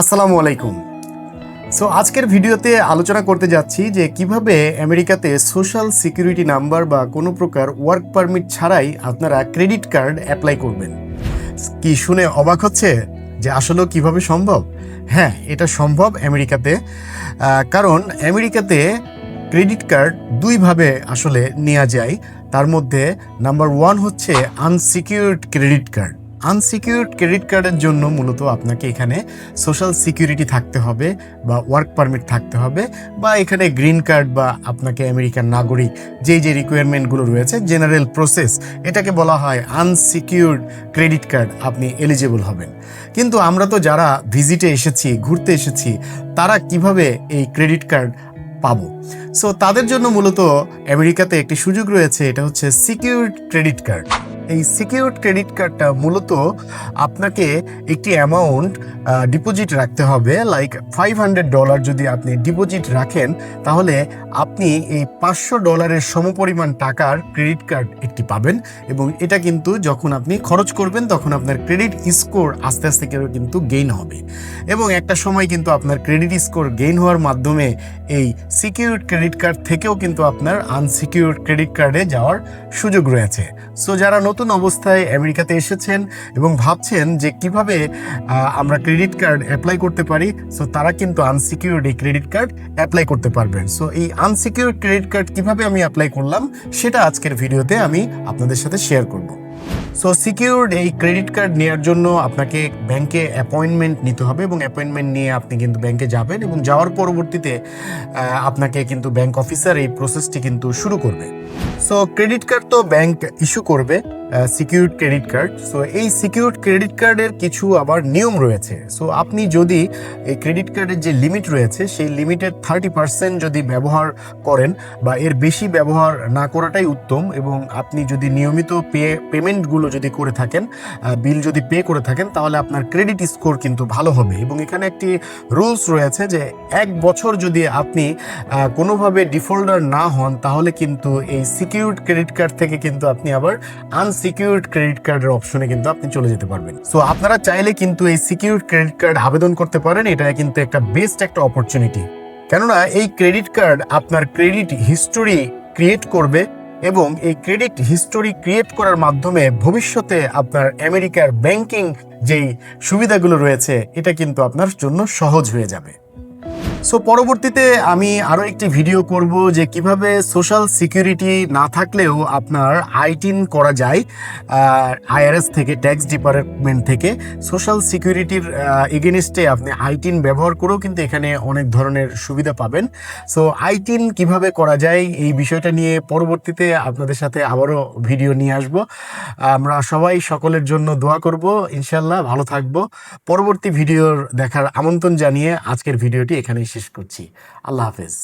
আসসালামু আলাইকুম। সো আজকের ভিডিওতে আলোচনা করতে যাচ্ছি যে কীভাবে আমেরিকাতে সোশ্যাল সিকিউরিটি নাম্বার বা কোনো প্রকার ওয়ার্ক পারমিট ছাড়াই আপনারা ক্রেডিট কার্ড অ্যাপ্লাই করবেন। কি শুনে অবাক হচ্ছে যে আসলেও কীভাবে সম্ভব? হ্যাঁ এটা সম্ভব আমেরিকাতে। কারণ আমেরিকাতে ক্রেডিট কার্ড দুইভাবে আসলে নেওয়া যায়। তার মধ্যে নাম্বার ওয়ান হচ্ছে unsecured credit card. Unsecured credit কার্ডের জন্য মূলত আপনাকে এখানে সোশ্যাল সিকিউরিটি থাকতে হবে বা ওয়ার্ক পারমিট থাকতে হবে বা এখানে গ্রিন কার্ড বা আপনাকে আমেরিকান নাগরিক যেই যে রিকোয়ারমেন্টগুলো রয়েছে জেনারেল প্রসেস এটাকে বলা হয় আনসিকিউরড ক্রেডিট কার্ড আপনি এলিজিবল হবেন। কিন্তু আমরা তো যারা ভিজিটে এসেছি, ঘুরতে এসেছি, তারা কীভাবে এই ক্রেডিট কার্ড পাবো? সো তাদের জন্য মূলত আমেরিকাতে একটি সুযোগ রয়েছে, এটা হচ্ছে সিকিউরড ক্রেডিট কার্ড এই সিকিউরড ক্রেডিট কার্ডটা মূলত আপনাকে একটি অ্যামাউন্ট ডিপোজিট রাখতে হবে। লাইক ফাইভ হান্ড্রেড ডলার যদি আপনি ডিপোজিট রাখেন, তাহলে আপনি এই পাঁচশো ডলারের সমপরিমাণ টাকার ক্রেডিট কার্ড একটি পাবেন এবং এটা কিন্তু যখন আপনি খরচ করবেন, তখন আপনার ক্রেডিট স্কোর আস্তে আস্তে করে কিন্তু গেইন হবে। এবং একটা সময় কিন্তু আপনার ক্রেডিট স্কোর গেইন হওয়ার মাধ্যমে এই সিকিউরড ক্রেডিট কার্ড থেকেও কিন্তু আপনার আনসিকিউরড ক্রেডিট কার্ডে যাওয়ার সুযোগ রয়েছে। সো যারা নতুন অবস্থায় আমেরিকাতে এসেছেন এবং ভাবছেন যে কীভাবে আমরা ক্রেডিট কার্ড অ্যাপ্লাই করতে পারি। সো তারা কিন্তু আনসিকিউরড এই ক্রেডিট কার্ড অ্যাপ্লাই করতে পারবেন। সো এই আনসিকিউরড ক্রেডিট কার্ড কীভাবে আমি অ্যাপ্লাই করলাম, সেটা আজকের ভিডিওতে আমি আপনাদের সাথে শেয়ার করব। সো সিকিউরড এই ক্রেডিট কার্ড নেওয়ার জন্য আপনাকে ব্যাংকে অ্যাপয়েন্টমেন্ট নিতে হবে এবং অ্যাপয়েন্টমেন্ট নিয়ে আপনি কিন্তু ব্যাংকে যাবেন এবং যাওয়ার পরবর্তীতে আপনাকে কিন্তু ব্যাংক অফিসার এই প্রসেসটি কিন্তু শুরু করবে। সো ক্রেডিট কার্ড তো ব্যাংক ইস্যু করবে। সিকিউরড ক্রেডিট কার্ড সো এই সিকিউরড ক্রেডিট কার্ডের কিছু আবার নিয়ম রয়েছে। সো আপনি যদি এই ক্রেডিট কার্ডের যে লিমিট রয়েছে, সেই লিমিটের থার্টি পার্সেন্ট যদি ব্যবহার করেন বা এর বেশি ব্যবহার না করাটাই উত্তম এবং আপনি যদি নিয়মিত পে পেমেন্টগুলো যদি করে থাকেন বিল যদি পে করে থাকেন, তাহলে আপনার ক্রেডিট স্কোর কিন্তু ভালো হবে। এবং এখানে একটি রুলস রয়েছে যে, এক বছর যদি আপনি কোনোভাবে ডিফল্টার না হন, তাহলে কিন্তু এই সিকিউরড ক্রেডিট কার্ড থেকে কিন্তু আপনি আবার আনসিকিউরড ক্রেডিট কার্ডের অপশনে কিন্তু আপনি চলে যেতে পারবেন। সো আপনারা চাইলে কিন্তু এই সিকিউরড ক্রেডিট কার্ড আবেদন করতে পারেন। এটা কিন্তু একটা বেস্ট একটা অপরচুনিটি কেননা, এই ক্রেডিট কার্ড আপনার ক্রেডিট হিস্টোরি ক্রিয়েট করবে এবং এই ক্রেডিট হিস্টোরি ক্রিয়েট করার মাধ্যমে ভবিষ্যতে আপনার আমেরিকার ব্যাংকিং যেই সুবিধাগুলো রয়েছে, এটা কিন্তু আপনার জন্য সহজ হয়ে যাবে। সো পরবর্তীতে আমি আরও একটি ভিডিও করব যে কীভাবে সোশ্যাল সিকিউরিটি না থাকলেও আপনার আইটিন করা যায় আইআরএস থেকে ট্যাক্স ডিপার্টমেন্ট থেকে। সোশ্যাল সিকিউরিটির এগেনস্টে আপনি আইটিন ব্যবহার করেও কিন্তু এখানে অনেক ধরনের সুবিধা পাবেন। সো আইটিন কীভাবে করা যায় এই বিষয়টা নিয়ে পরবর্তীতে আপনাদের সাথে আবারও ভিডিও নিয়ে আসব। আমরা সবাই সকলের জন্য দোয়া করব ইনশাল্লাহ ভালো থাকব। পরবর্তী ভিডিওর দেখার আমন্ত্রণ জানিয়ে আজকের ভিডিওটি এখানেই শেষ করছি আল্লাহ হাফেজ